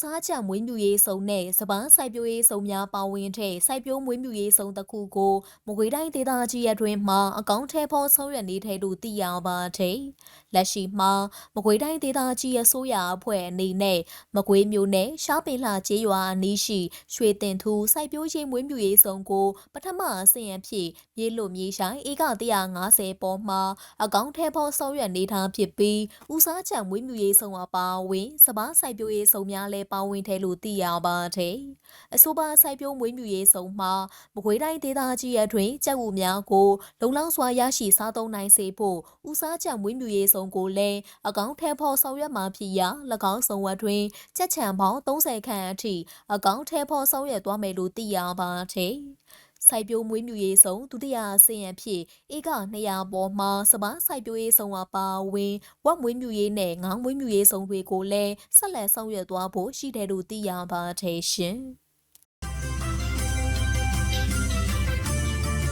စားချက်မွေးမြူရေးစုံနဲ့စပားစိုက်ပျိုးရေးစုံများပါဝင်တဲ့စိုက်ပျိုးမွေးမြူရေးစုံတစ်ခုကိုမကွေးတိုင်းဒေသကြီးအတွင်းမှာအကောင့်ထဲပေါ်ဆောင်ရွက်နေတဲ့လို့သိရပါတယ်။လက်ရှိမှာမကွေးတိုင်းဒေသကြီးအစိုးရအဖွဲ့အနေနဲ့မကွေးမြို့နယ်ရှားပင်လှကျေးရွာအနီးရှိရွှေတင်ထူစိုက်ပျိုးရေးမွေးမြူရေးစုံကိုပထမအဆင့်အဖြစ်မြေလို့မြေဆိုင်ဧက150ပေါ်မှာအကောင့်ထဲပေါ်ဆောင်ရွက်နေတာဖြစ်ပြီးဦးစားချက်မွေးမြူရေးစုံအပါအဝင်စပားစိုက်ပျိုးရေးစုံများလည်းပါဝင်တယ်လို့သိရပါတယ်။အဆိုပါစိုက်ပျိုးမွေးမြူရေးစုံမှာမကွေးတိုင်းဒေသကြီးအတွင်းကြက်ဥများကိုလုံလောက်စွာရရှိစားသုံးနိုင်စေဖို့ဦးစားချက်မွေးမြူရေးစုံကိုလည်းအကောင့်ထဲပေါ်ဆောင်ရွက်မှာဖြစ်ရာ၎င်းစုံဝတ်တွင်ကြက်ချံပေါင်း30ခန့်အထိအကောင့်ထဲပေါ်ဆောင်ရွက်သွားမယ်လို့သိရပါတယ်။ စိုက်ပျိုးမွေးမြူရေးစုံဒုတိယအဆင့်အဖြစ်ဧက200ပေါ်မှာစပားစိုက်ပျိုးရေးစုံအပါအဝင်ဝက်မွေးမြူရေးနဲ့ငေါင်းမွေးမြူရေးစုံတွေကိုလည်းဆက်လက်ဆောင်ရွက်သွားဖို့ရှိတယ်လို့သိရပါတယ်ရှင်။